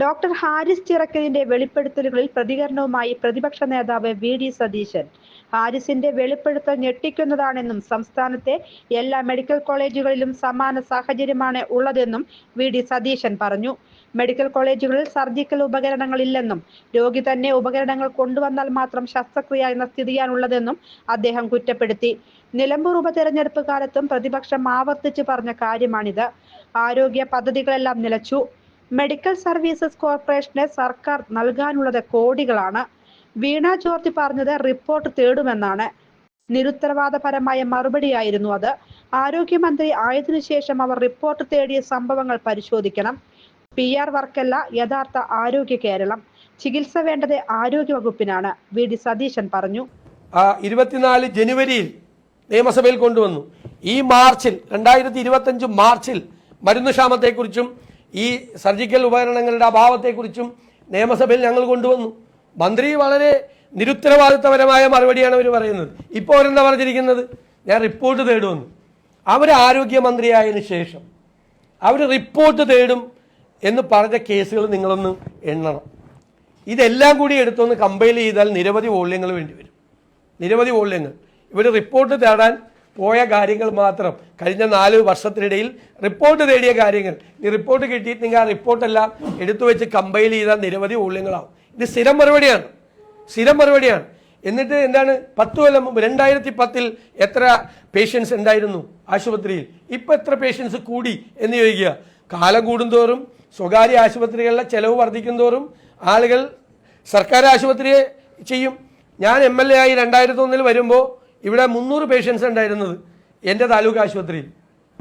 Doctor Haris ചിറക്കലിന്റെ വെളിപ്പെടുത്തലുകളിൽ പ്രതികരണവുമായി പ്രതിപക്ഷ നേതാവ് വി ഡി സതീശൻ. ഹാരിസിന്റെ വെളിപ്പെടുത്തൽ ഞെട്ടിക്കുന്നതാണെന്നും സംസ്ഥാനത്തെ എല്ലാ മെഡിക്കൽ കോളേജുകളിലും സമാന സാഹചര്യമാണ് ഉള്ളതെന്നും വി ഡി സതീശൻ പറഞ്ഞു. മെഡിക്കൽ കോളേജുകളിൽ സർജിക്കൽ ഉപകരണങ്ങൾ ഇല്ലെന്നും രോഗി തന്നെ ഉപകരണങ്ങൾ കൊണ്ടുവന്നാൽ മാത്രം ശസ്ത്രക്രിയ എന്ന സ്ഥിതിയാണുള്ളതെന്നും അദ്ദേഹം കുറ്റപ്പെടുത്തി. നിലമ്പൂർ ഉപതെരഞ്ഞെടുപ്പ് കാലത്തും പ്രതിപക്ഷം ആവർത്തിച്ചു പറഞ്ഞ കാര്യമാണിത്. ആരോഗ്യ പദ്ധതികളെല്ലാം നിലച്ചു. മെഡിക്കൽ സർവീസസ് കോർപ്പറേഷന് സർക്കാർ നൽകാനുള്ളത് കോടികളാണ്. വീണ ജോർജ് പറഞ്ഞത് റിപ്പോർട്ട് തേടുമെന്നാണ്. നിരുത്തരവാദപരമായ മറുപടിയായിരുന്നു അത്. ആരോഗ്യമന്ത്രി ആയതിനു ശേഷം അവർ റിപ്പോർട്ട് തേടിയ സംഭവങ്ങൾ പരിശോധിക്കണം. പി ആർ വർക്കല്ല യഥാർത്ഥ ആരോഗ്യ കേരളം. ചികിത്സ വേണ്ടത് ആരോഗ്യ വകുപ്പിനാണ് വി ഡി സതീശൻ പറഞ്ഞു. ഇരുപത്തിനാല് ജനുവരിയിൽ നിയമസഭയിൽ കൊണ്ടുവന്നു. ഈ മാർച്ചിൽ രണ്ടായിരത്തി ഇരുപത്തഞ്ച് മാർച്ചിൽ മരുന്ന് ക്ഷാമത്തെക്കുറിച്ചും ഈ സർജിക്കൽ ഉപകരണങ്ങളുടെ അഭാവത്തെക്കുറിച്ചും നിയമസഭയിൽ ഞങ്ങൾ കൊണ്ടുവന്നു. മന്ത്രി വളരെ നിരുത്തരവാദിത്തപരമായ മറുപടിയാണ് അവർ പറയുന്നത്. ഇപ്പോൾ അവരെന്താ പറഞ്ഞിരിക്കുന്നത്? ഞാൻ റിപ്പോർട്ട് തേടുമെന്ന് അവർ ആരോഗ്യമന്ത്രിയായതിനു ശേഷം അവർ റിപ്പോർട്ട് തേടും എന്ന് പറഞ്ഞ കേസുകൾ നിങ്ങളൊന്ന് എണ്ണണം. ഇതെല്ലാം കൂടി എടുത്തൊന്ന് കമ്പൈൽ ചെയ്താൽ നിരവധി വോള്യങ്ങൾ വേണ്ടി വരും. നിരവധി വോള്യങ്ങൾ. ഇവർ റിപ്പോർട്ട് തേടാൻ പോയ കാര്യങ്ങൾ മാത്രം. കഴിഞ്ഞ നാല് വർഷത്തിനിടയിൽ റിപ്പോർട്ട് തേടിയ കാര്യങ്ങൾ. ഈ റിപ്പോർട്ട് കിട്ടിയിട്ടുണ്ടെങ്കിൽ ആ റിപ്പോർട്ടെല്ലാം എടുത്തു വെച്ച് കമ്പൈൽ ചെയ്ത നിരവധി വോള്യങ്ങളാവും ഇത് സ്ഥിരം മറുപടിയാണ്. സ്ഥിരം മറുപടിയാണ്. എന്നിട്ട് എന്താണ്? പത്ത് കൊല്ലം മുമ്പ് രണ്ടായിരത്തി പത്തിൽ എത്ര പേഷ്യൻസ് ഉണ്ടായിരുന്നു ആശുപത്രിയിൽ? ഇപ്പം എത്ര പേഷ്യൻസ് കൂടി എന്ന് ചോദിക്കുക. കാലം കൂടുന്തോറും സ്വകാര്യ ആശുപത്രികളിലെ ചെലവ് വർദ്ധിക്കും തോറും ആളുകൾ സർക്കാർ ആശുപത്രിയെ ചെയ്യും. ഞാൻ എം എൽ എ ആയി രണ്ടായിരത്തി ഒന്നിൽ വരുമ്പോൾ ഇവിടെ മുന്നൂറ് പേഷ്യൻസ് ഉണ്ടായിരുന്നത് എന്റെ താലൂക്ക് ആശുപത്രിയിൽ.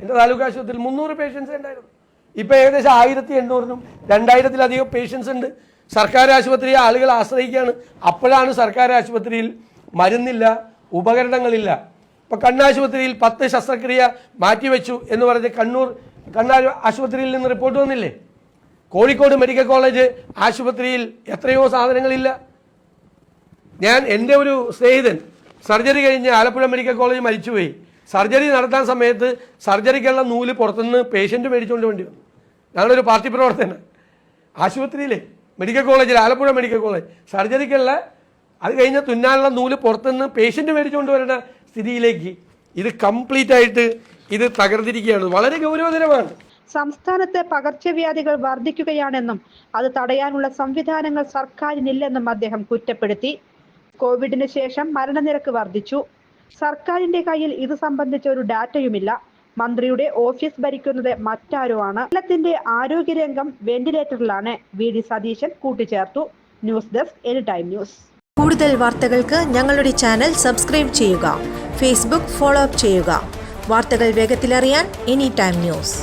എന്റെ താലൂക്ക് ആശുപത്രിയിൽ മുന്നൂറ് പേഷ്യൻസ് ഉണ്ടായിരുന്നു. ഇപ്പോൾ ഏകദേശം ആയിരത്തി എണ്ണൂറിനും രണ്ടായിരത്തിലധികം പേഷ്യൻസ് ഉണ്ട്. സർക്കാർ ആശുപത്രിയെ ആളുകൾ ആശ്രയിക്കുകയാണ്. അപ്പോഴാണ് സർക്കാർ ആശുപത്രിയിൽ മരുന്നില്ല ഉപകരണങ്ങളില്ല. ഇപ്പോൾ കണ്ണാശുപത്രിയിൽ പത്ത് ശസ്ത്രക്രിയ മാറ്റിവെച്ചു എന്ന് പറഞ്ഞ് കണ്ണൂർ കണ്ണാ ആശുപത്രിയിൽ നിന്ന് റിപ്പോർട്ട് വന്നില്ലേ? കോഴിക്കോട് മെഡിക്കൽ കോളേജ് ആശുപത്രിയിൽ എത്രയോ സാധനങ്ങളില്ല. ഞാൻ എന്റെ ഒരു സ്നേഹിതൻ സർജറി കഴിഞ്ഞ് ആലപ്പുഴ മെഡിക്കൽ കോളേജ് മരിച്ചുപോയി. സർജറി നടത്താൻ സമയത്ത് സർജറിക്കുള്ള നൂൽ പുറത്തുനിന്ന് പേഷ്യന്റ് മേടിച്ചുകൊണ്ട് വേണ്ടി വന്നു. ഞങ്ങളൊരു പാർട്ടി പ്രവർത്തന ആശുപത്രിയിലെ മെഡിക്കൽ കോളേജിൽ ആലപ്പുഴ മെഡിക്കൽ കോളേജ്. സർജറിക്കുള്ള അത് കഴിഞ്ഞ തുന്നാനുള്ള നൂൽ പുറത്തുനിന്ന് പേഷ്യന്റ് മേടിച്ചുകൊണ്ട് വരേണ്ട സ്ഥിതിയിലേക്ക് ഇത് കംപ്ലീറ്റ് ആയിട്ട് ഇത് തകർന്നിരിക്കുകയാണ്. വളരെ ഗൗരവതരമാണ്. സംസ്ഥാനത്ത് പകർച്ചവ്യാധികൾ വർദ്ധിക്കുകയാണെന്നും അത് തടയാനുള്ള സംവിധാനങ്ങൾ സർക്കാരിനില്ലെന്നും അദ്ദേഹം കുറ്റപ്പെടുത്തി. കോവിഡിന് ശേഷം മരണനിരക്ക് വർദ്ധിച്ചു. സർക്കാരിന്റെ കയ്യിൽ ഇത് സംബന്ധിച്ച ഒരു ഡാറ്റയുമില്ല. മന്ത്രിയുടെ ഓഫീസ് ഭരിക്കുന്നത് മറ്റാരോ ആണ് കേരളത്തിന്റെ ആരോഗ്യരംഗം വെന്റിലേറ്ററിലാണ്. വി. ഡി. സതീശൻ കൂട്ടിച്ചേർത്തു. News desk any time news. കൂടുതൽ വാർത്തകൾക്ക് ഞങ്ങളുടെ ചാനൽ സബ്സ്ക്രൈബ് ചെയ്യുക. ഫേസ്ബുക്ക് ഫോളോ അപ്പ് ചെയ്യുക. വാർത്തകൾ വേഗത്തിലറിയാൻ എനി ടൈം ന്യൂസ്.